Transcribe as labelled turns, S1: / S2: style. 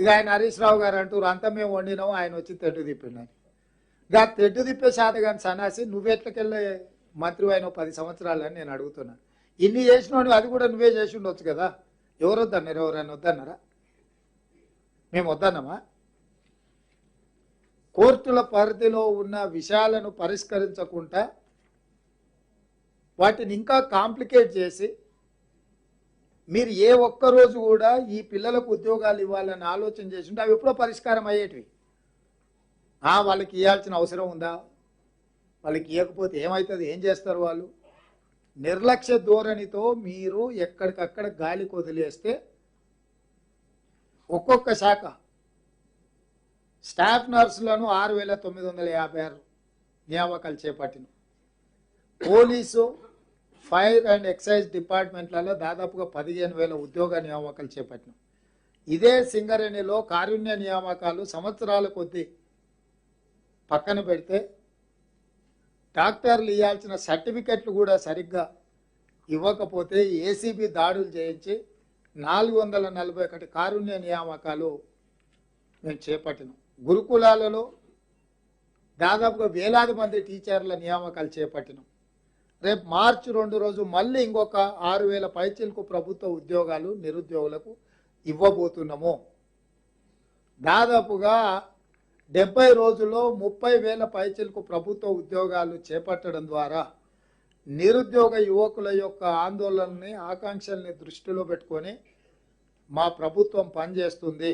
S1: ఇక ఆయన హరీష్ రావు గారు అంటారు అంతా మేము వండినాము ఆయన వచ్చి తెట్టు తిప్పిండని గా తెట్టు తిప్పే శాత కానీ సన్నాసి నువ్వెట్లకెళ్ళే మంత్రి అయిన పది సంవత్సరాలు అని నేను అడుగుతున్నా. ఇన్ని చేసినోడు అది కూడా నువ్వే చేసి ఉండొచ్చు కదా? ఎవరు వద్దన్నారు? ఎవరైనా వద్దన్నారా? మేము వద్దన్నామా? కోర్టుల పరిధిలో ఉన్న విషయాలను పరిష్కరించకుండా వాటిని ఇంకా కాంప్లికేట్ చేసి మీరు ఏ ఒక్క రోజు కూడా ఈ పిల్లలకు ఉద్యోగాలు ఇవ్వాలని ఆలోచన చేసింటే అవి ఎప్పుడో పరిష్కారం అయ్యేటివి. ఆ, వాళ్ళకి ఇవ్వాల్సిన అవసరం ఉందా? వాళ్ళకి ఇవ్వకపోతే ఏమవుతుంది ఏం చేస్తారు వాళ్ళు? నిర్లక్ష్య ధోరణితో మీరు ఎక్కడికక్కడ గాలికి వదిలేస్తే ఒక్కొక్క శాఖ స్టాఫ్ నర్సులను ఆరు వేల తొమ్మిది వందల యాభై ఆరు నియామకాలు చేపట్టిన పోలీసు ఫైర్ అండ్ ఎక్సైజ్ డిపార్ట్మెంట్లలో దాదాపుగా పదిహేను వేల ఉద్యోగ నియామకాలు చేపట్టినాం. ఇదే సింగరేణిలో కారుణ్య నియామకాలు సంవత్సరాల కొద్దీ పక్కన పెడితే డాక్టర్లు ఇవ్వాల్సిన సర్టిఫికెట్లు కూడా సరిగ్గా ఇవ్వకపోతే ఏసీబీ దాడులు చేయించి నాలుగు వందల నలభై ఒకటి కారుణ్య నియామకాలు మేము చేపట్టినాం. గురుకులాలలో దాదాపుగా వేలాది మంది టీచర్ల నియామకాలు చేపట్టినాం. రేపు మార్చి రెండు రోజు మళ్ళీ ఇంకొక ఆరు వేల పైచీలకు ప్రభుత్వ ఉద్యోగాలు నిరుద్యోగులకు ఇవ్వబోతున్నాము. దాదాపుగా డెబ్బై రోజుల్లో ముప్పై వేల పైచీలకు ప్రభుత్వ ఉద్యోగాలు చేపట్టడం ద్వారా నిరుద్యోగ యువకుల యొక్క ఆందోళనని ఆకాంక్షల్ని దృష్టిలో పెట్టుకొని మా ప్రభుత్వం పనిచేస్తుంది.